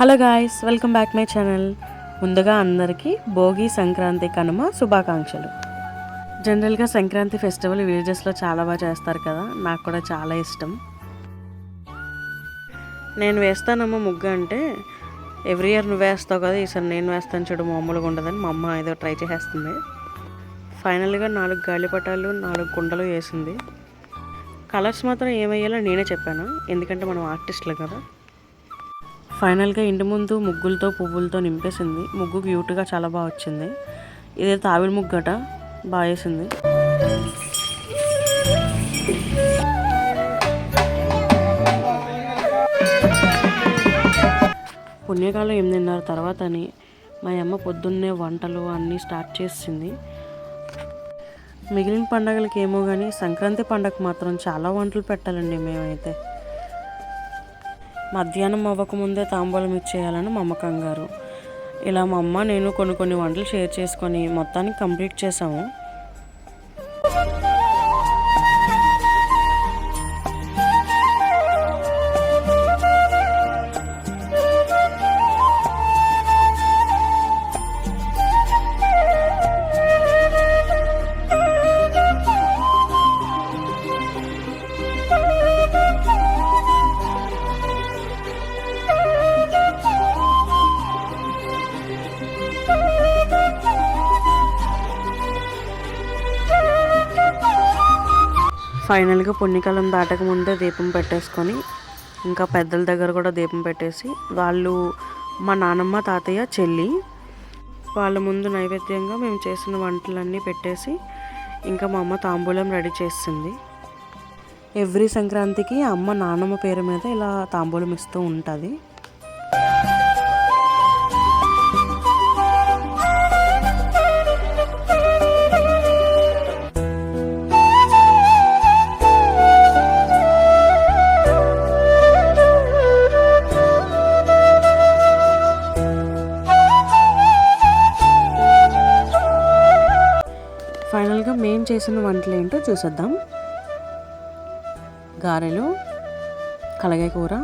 Hello guys welcome back my channel. ముందుగా అందరికీ భోగి సంక్రాంతి కనుమ శుభాకాంక్షలు. జనరల్గా సంక్రాంతి ఫెస్టివల్ విలేజెస్లో చాలా బాగా చేస్తారు కదా నాకు కూడా చాలా ఇష్టం. నేను వేస్తానమ్మ ముగ్గు అంటే ఎవ్రీ ఇయర్ నువ్వు వేస్తావు కదా ఈసారి నేను వేస్తాను చూడు మామూలుగా ఉండదని మా అమ్మ ఏదో ట్రై చేసేస్తుంది. ఫైనల్గా నాలుగు గాలిపటాలు నాలుగు కుండలు వేసింది. కలర్స్ మాత్రం ఏమయ్యాలో నేనే చెప్పాను ఎందుకంటే మనం ఆర్టిస్టులు కదా. ఫైనల్గా ఇంటి ముందు ముగ్గులతో పువ్వులతో నింపేసింది. ముగ్గు క్యూట్గా చాలా బాగా వచ్చింది. ఇదైతే తావిడి ముగ్గట బాగా వేసింది పుణ్యకాలం ఎనిమిదిన్నర తర్వాతని మా అమ్మ పొద్దున్నే వంటలు అన్నీ స్టార్ట్ చేసింది. మిగిలిన పండగలకి ఏమో కానీ సంక్రాంతి పండగ మాత్రం చాలా వంటలు పెట్టాలండి మేమైతే. మధ్యాహ్నం అవ్వకముందే తాంబూలం ఇచ్చేయాలని మా అమ్మ కంగారు. ఇలా మా అమ్మ నేను కొన్ని కొన్ని వంటలు షేర్ చేసుకొని మొత్తానికి కంప్లీట్ చేసాము ఫైనల్గా పుణ్యకాలం దాటక ముందే దీపం పెట్టేసుకొని ఇంకా పెద్దల దగ్గర కూడా దీపం పెట్టేసి వాళ్ళు మా నానమ్మ తాతయ్య చెల్లి వాళ్ళ ముందు నైవేద్యంగా మేము చేసిన వంటలన్నీ పెట్టేసి ఇంకా మా అమ్మ తాంబూలం రెడీ చేస్తుంది. ఎవ్రీ సంక్రాంతికి అమ్మ నానమ్మ పేరు మీద ఇలా తాంబూలం ఇస్తూ ఉంటుంది. ఫైనల్గా మేము చేసిన వంటలు ఏంటో చూసేద్దాం. గారెలు కలగాయ కూర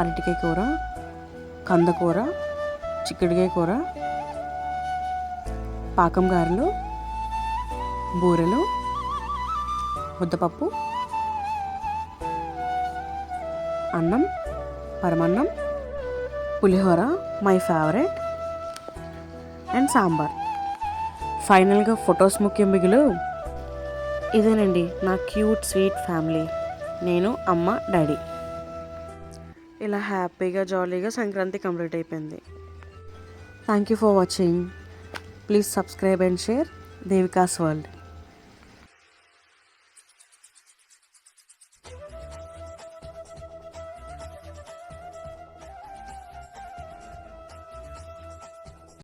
అరటికాయ కూర కందకూర చిక్కుడుకాయ కూర పాకం గారెలు బూరెలు ముద్దపప్పు అన్నం పరమన్నం పులిహోర మై ఫేవరెట్ అండ్ సాంబార్. ఫైనల్గా ఫొటోస్ ముఖ్యం మిగులు. ఇదేనండి నా క్యూట్ స్వీట్ ఫ్యామిలీ. నేను అమ్మ డాడీ. ఇలా హ్యాపీగా జాలీగా సంక్రాంతి కంప్లీట్ అయిపోయింది. Thank you for watching please subscribe and share Devika's world